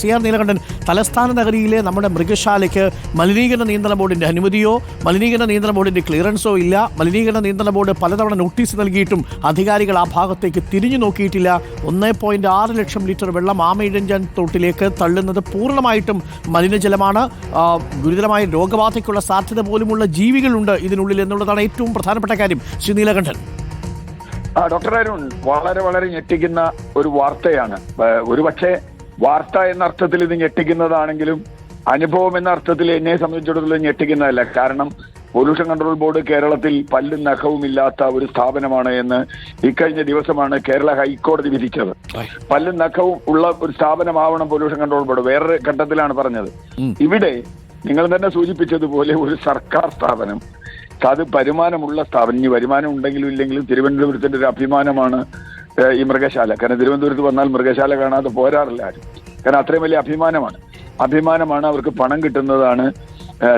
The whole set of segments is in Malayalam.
സി ആർ നീലകണ്ഠൻ തലസ്ഥാന നഗരിയിലെ നമ്മുടെ മൃഗശാലയ്ക്ക് മലിനീകരണ നിയന്ത്രണ ബോർഡിന്റെ അനുമതിയോ മലിനീകരണ നിയന്ത്രണ ബോർഡിന്റെ ക്ലിയറൻസോ ഇല്ല. മലിനീകരണ നിയന്ത്രണ ബോർഡ് പലതവണ നോട്ടീസ് നൽകിയിട്ടും അധികാരികൾ ആ ഭാഗത്തേക്ക് തിരിഞ്ഞു നോക്കിയിട്ടില്ല. ഒന്നേ പോയിന്റ് ആറ് ലക്ഷം ലിറ്റർ വെള്ളം ആമയിഴഞ്ചൻ തോട്ടിലേക്ക് തള്ളുന്നത് പൂർണമായിട്ടും മലിനജലമാണ്. ഗുരുതരമായ രോഗബാധയ്ക്കുള്ള സാധ്യത പോലുമുള്ള ജീവികളുണ്ട് ഇതിനുള്ളിൽ എന്നുള്ളതാണ് ഏറ്റവും പ്രധാനപ്പെട്ട കാര്യം. ശ്രീ നീലകണ്ഠൻ. ഡോക്ടർ അരുൺ വളരെ വളരെ ഞെട്ടിക്കുന്ന ഒരു വാർത്തയാണ്. ഒരുപക്ഷെ വാർത്ത എന്ന അർത്ഥത്തിൽ ഇത് ഞെട്ടിക്കുന്നതാണെങ്കിലും അനുഭവം എന്ന അർത്ഥത്തിൽ എന്നെ സംബന്ധിച്ചിടത്തോളം ഞെട്ടിക്കുന്നതല്ല. കാരണം പൊല്യൂഷൻ കൺട്രോൾ ബോർഡ് കേരളത്തിൽ പല്ലും നഖവും ഇല്ലാത്ത ഒരു സ്ഥാപനമാണ് എന്ന് ഇക്കഴിഞ്ഞ ദിവസമാണ് കേരള ഹൈക്കോടതി വിധിച്ചത്. പല്ലും നഖവും ഉള്ള ഒരു സ്ഥാപനമാവണം പൊല്യൂഷൻ കൺട്രോൾ ബോർഡ്. വേറൊരു ഘട്ടത്തിലാണ് പറഞ്ഞത്. ഇവിടെ നിങ്ങൾ തന്നെ സൂചിപ്പിച്ചതുപോലെ ഒരു സർക്കാർ സ്ഥാപനം. അത് വരുമാനമുള്ള സ്ഥാപനം. ഇനി വരുമാനം ഉണ്ടെങ്കിലും ഇല്ലെങ്കിലും തിരുവനന്തപുരത്തിന്റെ ഒരു അഭിമാനമാണ് ഈ മൃഗശാല. കാരണം തിരുവനന്തപുരത്ത് വന്നാൽ മൃഗശാല കാണാതെ പോരാറില്ല ആരും. കാരണം അത്രയും വലിയ അഭിമാനമാണ്. അഭിമാനമാണ് അവർക്ക് പണം കിട്ടുന്നതാണ്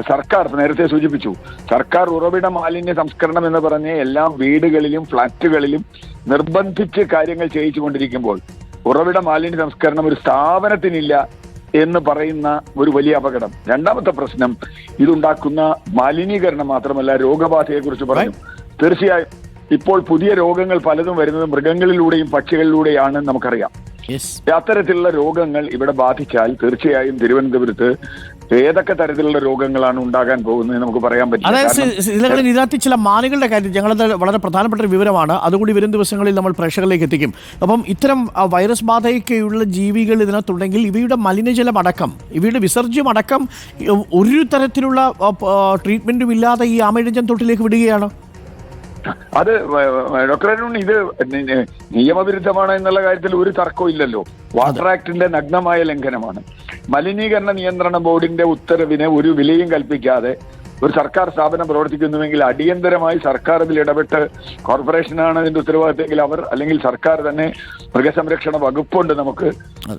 സർക്കാർ. നേരത്തെ സൂചിപ്പിച്ചു സർക്കാർ ഉറവിട മാലിന്യ സംസ്കരണം എന്ന് പറഞ്ഞ് എല്ലാ വീടുകളിലും ഫ്ളാറ്റുകളിലും നിർബന്ധിച്ച് കാര്യങ്ങൾ ചെയ്യിച്ചു കൊണ്ടിരിക്കുമ്പോൾ ഉറവിട മാലിന്യ സംസ്കരണം ഒരു സ്ഥാപനത്തിനില്ല എന്ന് പറയുന്ന ഒരു വലിയ അപകടം. രണ്ടാമത്തെ പ്രശ്നം ഇതുണ്ടാക്കുന്ന മാലിന്യീകരണം മാത്രമല്ല രോഗബാധയെ കുറിച്ച് പറഞ്ഞു തീർച്ചയായും ഇപ്പോൾ പുതിയ രോഗങ്ങൾ പലതും വരുന്നത് മൃഗങ്ങളിലൂടെയും പക്ഷികളിലൂടെയാണ് നമുക്കറിയാം. അത്തരത്തിലുള്ള രോഗങ്ങൾ ഇവിടെ ബാധിച്ചാൽ തീർച്ചയായും തിരുവനന്തപുരത്ത് ഏതൊക്കെ തരത്തിലുള്ള രോഗങ്ങളാണ് ഉണ്ടാകാൻ പോകുന്നത് നമുക്ക് പറയാൻ പറ്റില്ല. അതായത് ഇതിനകത്ത് ചില മാനുകളുടെ കാര്യം ഞങ്ങളത് വളരെ പ്രധാനപ്പെട്ട ഒരു വിവരമാണ്. അതുകൂടി വരും ദിവസങ്ങളിൽ നമ്മൾ പ്രേക്ഷകരിലേക്ക് എത്തിക്കും. അപ്പം ഇത്തരം വൈറസ് ബാധയൊക്കെയുള്ള ജീവികൾ ഇതിനകത്തുണ്ടെങ്കിൽ ഇവയുടെ മലിനജലം അടക്കം ഇവയുടെ വിസർജ്യം അടക്കം ഒരു തരത്തിലുള്ള ട്രീറ്റ്മെന്റും ഇല്ലാതെ ഈ ആമയിഴഞ്ചൻ തൊട്ടിലേക്ക് വിടുകയാണ്? അത് ഡോക്ടർ അരുൺ ഇത് നിയമവിരുദ്ധമാണ് എന്നുള്ള കാര്യത്തിൽ ഒരു തർക്കവും ഇല്ലല്ലോ. വാട്ടർ ആക്ടിന്റെ നഗ്നമായ ലംഘനമാണ്. മലിനീകരണ നിയന്ത്രണ ബോർഡിന്റെ ഉത്തരവിന് ഒരു വിലയും കൽപ്പിക്കാതെ ഒരു സർക്കാർ സ്ഥാപനം പ്രവർത്തിക്കുന്നുവെങ്കിൽ അടിയന്തരമായി സർക്കാർ ഇതിൽ ഇടപെട്ട് കോർപ്പറേഷനാണ് ഇതിന്റെ ഉത്തരവാദിത്തമെങ്കിൽ അവർ അല്ലെങ്കിൽ സർക്കാർ തന്നെ മൃഗസംരക്ഷണ വകുപ്പുണ്ട് നമുക്ക്.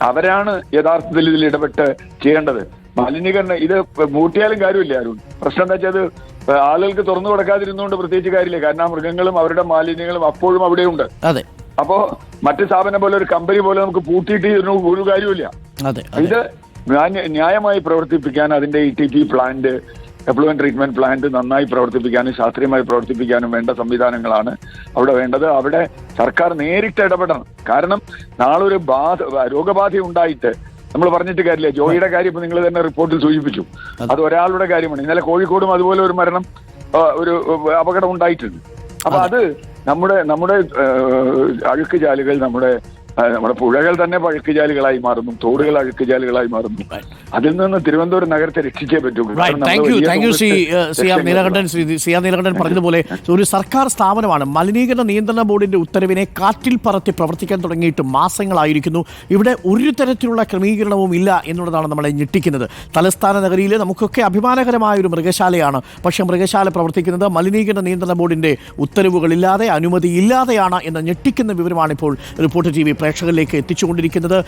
അവരാണ് യഥാർത്ഥത്തിൽ ഇതിൽ ഇടപെട്ട് ചെയ്യേണ്ടത്. മലിനീകരണം ഇത് മൂട്ടിയാലും കാര്യമില്ല അരുൺ. പ്രശ്നം എന്താ വെച്ചാൽ ആളുകൾക്ക് തുറന്നു കൊടുക്കാതിരുന്നുകൊണ്ട് പ്രത്യേകിച്ച് കാര്യമില്ല. കാരണം ആ മൃഗങ്ങളും അവരുടെ മാലിന്യങ്ങളും അപ്പോഴും അവിടെയുണ്ട്. അതെ. അപ്പോ മറ്റു സ്ഥാപനം പോലെ ഒരു കമ്പനി പോലെ നമുക്ക് പൂട്ടിയിട്ട് ഒരു കാര്യമില്ല ഇത് ന്യായമായി പ്രവർത്തിപ്പിക്കാൻ അതിന്റെ E T P plant effluent treatment plant നന്നായി പ്രവർത്തിപ്പിക്കാനും ശാസ്ത്രീയമായി പ്രവർത്തിപ്പിക്കാനും വേണ്ട സംവിധാനങ്ങളാണ് അവിടെ വേണ്ടത്. അവിടെ സർക്കാർ നേരിട്ട് ഇടപെടണം. കാരണം നാളെ ഒരു ബാധ രോഗബാധ ഉണ്ടായിട്ട് നമ്മൾ പറഞ്ഞിട്ട് കാര്യമില്ല. ജോയിയുടെ കാര്യം ഇപ്പൊ നിങ്ങൾ തന്നെ റിപ്പോർട്ടിൽ സൂചിപ്പിച്ചു. അത്. ഒരാളുടെ കാര്യമാണ്. ഇന്നലെ കോഴിക്കോടും അതുപോലെ ഒരു മരണം ഒരു അപകടം ഉണ്ടായിട്ടുണ്ട്. അപ്പൊ അത്. നമ്മുടെ നമ്മുടെ അഴുക്ക് ചാലുകൾ നമ്മുടെ നമ്മുടെ പുഴകൾ തന്നെ അഴുക്കുചാലുകളായി മാറുന്നു. തോടുകൾ അഴുക്കുചാലുകളായി മാറുന്നു. അതിൽ നിന്ന് തിരുവനന്തപുരം നഗരത്തെ രക്ഷിക്കാൻ പറ്റൂ. Thank you thank you Shri C R Neelakantan Shri C R Neelakantan പറഞ്ഞതുപോലെ ഒരു സർക്കാർ സ്ഥാപനമാണ്. മലിനീകരണ നിയന്ത്രണ ബോർഡിന്റെ ഉത്തരവിനെ കാറ്റിൽ പറത്തി പ്രവർത്തിക്കാൻ തുടങ്ങിയിട്ട് മാസങ്ങളായിരിക്കുന്നു. ഇവിടെ ഒരു തരത്തിലുള്ള ക്രമീകരണവും ഇല്ല എന്നുള്ളതാണ് നമ്മളെ ഞെട്ടിക്കുന്നത്. തലസ്ഥാന നഗരിയിൽ നമുക്കൊക്കെ അഭിമാനകരമായ ഒരു മൃഗശാലയാണ്. പക്ഷെ മൃഗശാല പ്രവർത്തിക്കുന്നത് മലിനീകരണ നിയന്ത്രണ ബോർഡിന്റെ ഉത്തരവുകളില്ലാതെ അനുമതിയില്ലാതെയാണ് എന്ന ഞെട്ടിക്കുന്ന വിവരമാണ് ഇപ്പോൾ റിപ്പോർട്ട് ടി വി പ്രേക്ഷകരിലേക്ക് എത്തിച്ചുകൊണ്ടിരിക്കുന്നത്.